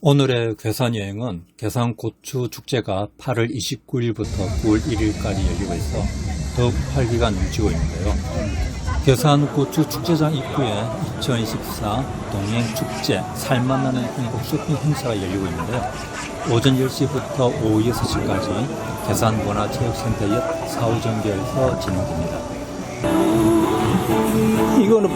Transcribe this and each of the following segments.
오늘의 괴산 여행은 괴산 고추 축제가 8월 29일부터 9월 1일까지 열리고 있어 더욱 활기가 넘치고 있는데요. 괴산 고추 축제장 입구에 2024 동행 축제 살만나는 행복 쇼핑 행사가 열리고 있는데요. 오전 10시부터 오후 6시까지 괴산 문화체육센터 옆 사후정교에서 진행됩니다. 이거는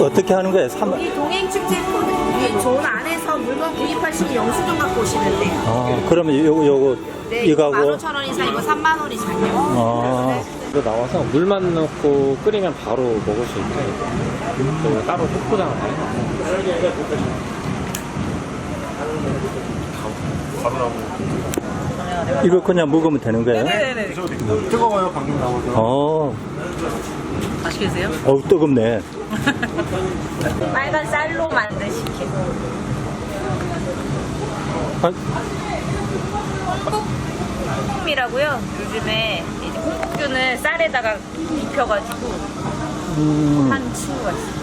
어떻게 하는 거예요? 이 동행축제 코드 이존 안에서 물건 구입하시면 영수증 갖고 오시면 돼요. 아, 그러면 요거 요거 네, 이거하고 15,000원 이상 이거 3만 원 이상이요. 아, 이거 나와서 물만 넣고 끓이면 바로 먹을 수 있게 저희가 따로 포장을 다 해놨어요. 이거 그냥 먹으면 되는 거예요? 네네네. 뜨거워요 방금 나오죠 어, 맛있겠어요? 어우 뜨겁네. 빨간 쌀로 만든 식혜고. 아, 홍국이라고요. 요즘에 이제 홍국균을 쌀에다가 입혀가지고 음, 한 친구가 있어요.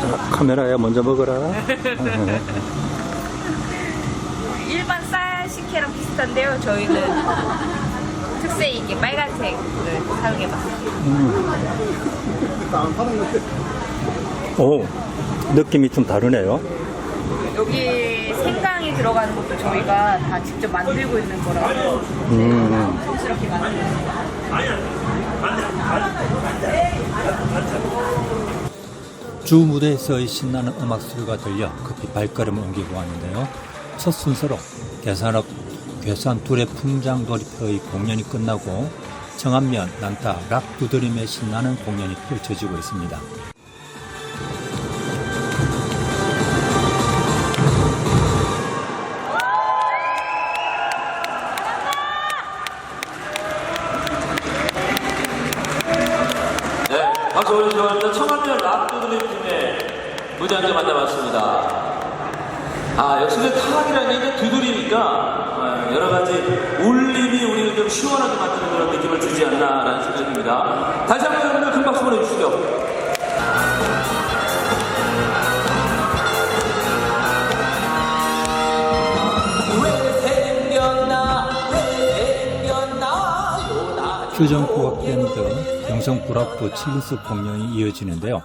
자, 카메라에 먼저 먹어라. 일반 쌀 식혜랑 비슷한데요. 저희는 특색 있게 빨간색을 사용해봤어요. 오, 느낌이 좀 다르네요. 여기 생강이 들어가는 것도 저희가 다 직접 만들고 있는 거라서 음, 촌스럽게 만들고 있어요. 주 무대에서의 신나는 음악 소리가 들려 급히 발걸음을 옮기고 왔는데요. 첫 순서로 계산업 괴산 둘의 풍장 돌입회의 공연이 끝나고 정안면 난타 락 두드림의 신나는 공연이 펼쳐지고 있습니다. 네, 박수 바랍니다. 청안면 락 두드림 팀의 무대 한개 만나봤습니다. 아, 역시 그 타악이라는 게 두드리니까 어, 여러 가지 울림이 우리를 좀 시원하게 만드는 그런 느낌을 주지 않나라는 생각이 듭니다. 다시 한번 여러분들 큰 박수 보내주시죠. 퓨전국악밴드 경성구락부 7인습 공연이 이어지는데요.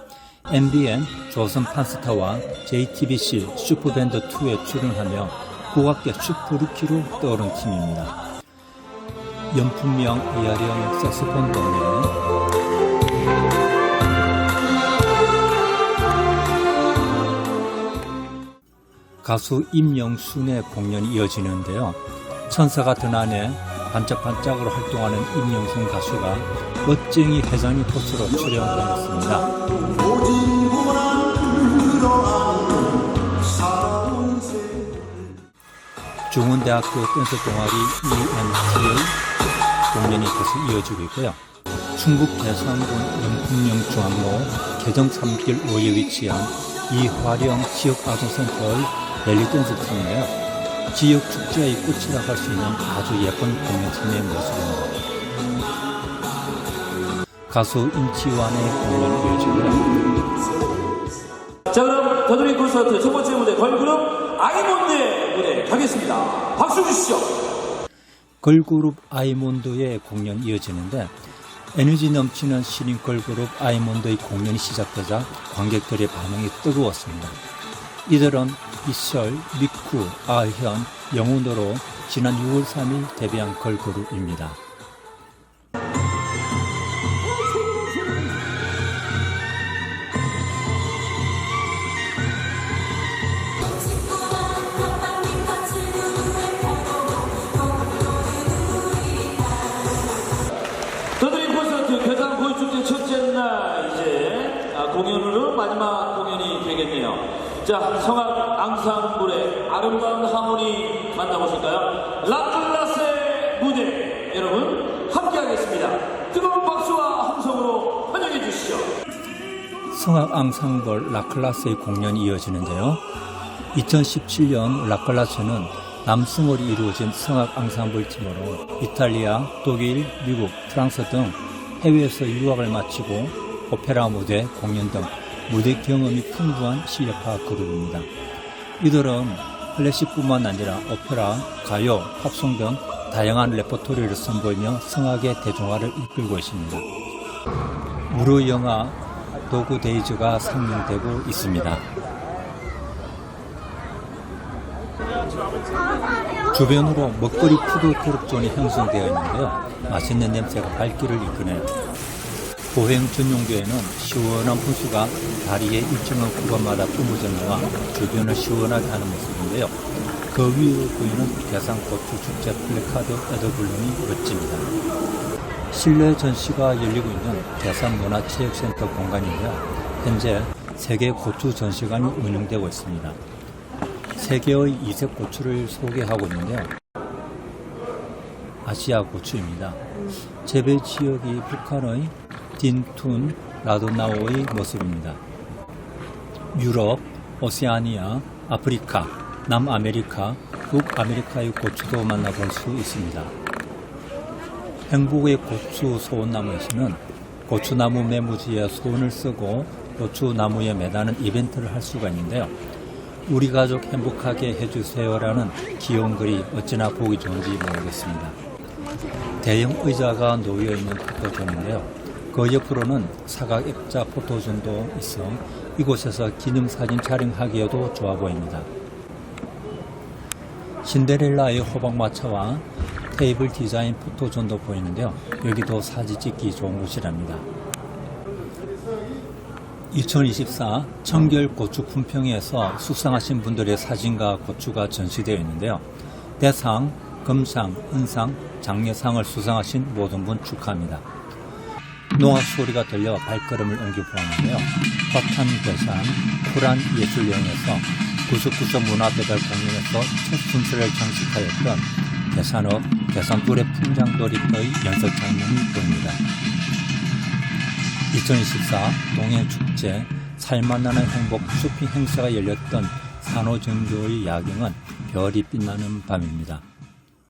MBN, 조선 판스타와 JTBC 슈퍼밴드2에 출연하며 국악계 슈퍼루키로 떠오른 팀입니다. 연품명 이하령 색소폰 동네 가수 임영순의 공연이 이어지는데요. 천사가 드나네 반짝반짝으로 활동하는 임영순 가수가 멋쟁이 회장님 포스로 출연하였습니다. 중원대학교 댄스 동아리 EMTA 공연이 계속 이어지고 있고요. 충북 대산군 영풍령 중앙로 개정 3길 5에 위치한 이화령 지역아동센터의 벨리댄스 팀인데요. 지역 축제의 꽃이라 할수 있는 아주 예쁜 공연팀의 모습입니다. 가수 임치완의 공연이 이어지고요. 자, 그럼 더드림 콘서트 첫 번째 무대 걸그룹 아이몬드의 무대 가겠습니다. 박수 주시죠. 걸그룹 아이몬드의 공연이 이어지는데 에너지 넘치는 신인 걸그룹 아이몬드의 공연이 시작되자 관객들의 반응이 뜨거웠습니다. 이들은 이설, 미쿠, 아현, 영훈으로 지난 6월 3일 데뷔한 걸그룹입니다. 자, 성악 앙상블의 아름다운 하모니 만나보실까요? 라클라스의 무대 여러분 함께하겠습니다. 뜨거운 박수와 함성으로 환영해 주시죠. 성악 앙상블 라클라스의 공연이 이어지는데요. 2017년 라클라스는 남승월이 이루어진 성악 앙상블 팀으로 이탈리아, 독일, 미국, 프랑스 등 해외에서 유학을 마치고 오페라 무대, 공연 등 무대 경험이 풍부한 실력파 그룹입니다. 이들은 클래식뿐만 아니라 오페라, 가요, 팝송 등 다양한 레퍼토리를 선보이며 성악의 대중화를 이끌고 있습니다. 무료 영화 도구 데이즈가 상영되고 있습니다. 주변으로 먹거리 푸드 트럭존이 형성되어 있는데요. 맛있는 냄새가 발길을 이끄네요. 보행 전용교에는 시원한 호수가 다리에 일정한 구간마다 뿜어져 나와 주변을 시원하게 하는 모습인데요. 그 위로 보이는 계산 고추 축제 플래카드 에더블룸이 멋집니다. 실내 전시가 열리고 있는 계산문화체육센터 공간인데요. 현재 세계 고추 전시관이 운영되고 있습니다. 세 개의 이색 고추를 소개하고 있는데요. 아시아 고추입니다. 재배 지역이 북한의 딘툰, 라도나오의 모습입니다. 유럽, 오세아니아, 아프리카, 남아메리카, 북아메리카의 고추도 만나볼 수 있습니다. 행복의 고추 소원나무에서는 고추나무 매무지에 소원을 쓰고 고추나무에 매다는 이벤트를 할 수가 있는데요. 우리 가족 행복하게 해주세요라는 귀여운 글이 어찌나 보기 좋은지 모르겠습니다. 대형 의자가 놓여 있는 포토존인데요. 그 옆으로는 사각 액자 포토존도 있어 이곳에서 기념사진 촬영하기에도 좋아 보입니다. 신데렐라의 호박마차와 테이블 디자인 포토존도 보이는데요. 여기도 사진 찍기 좋은 곳이랍니다. 2024 청결 고추 품평회에서 수상하신 분들의 사진과 고추가 전시되어 있는데요. 대상, 금상, 은상, 장려상을 수상하신 모든 분 축하합니다. 노아 소리가 들려 발걸음을 옮겨 보았는데요. 화탄 괴산, 쿨한 예술여행에서 구석구석 문화배달 공연에서 첫 순서를 장식하였던 계산업, 계산불의 풍장돌이의 연습 장면이 보입니다. 2024 동해축제 살만나는 행복 쇼핑 행사가 열렸던 산호정교의 야경은 별이 빛나는 밤입니다.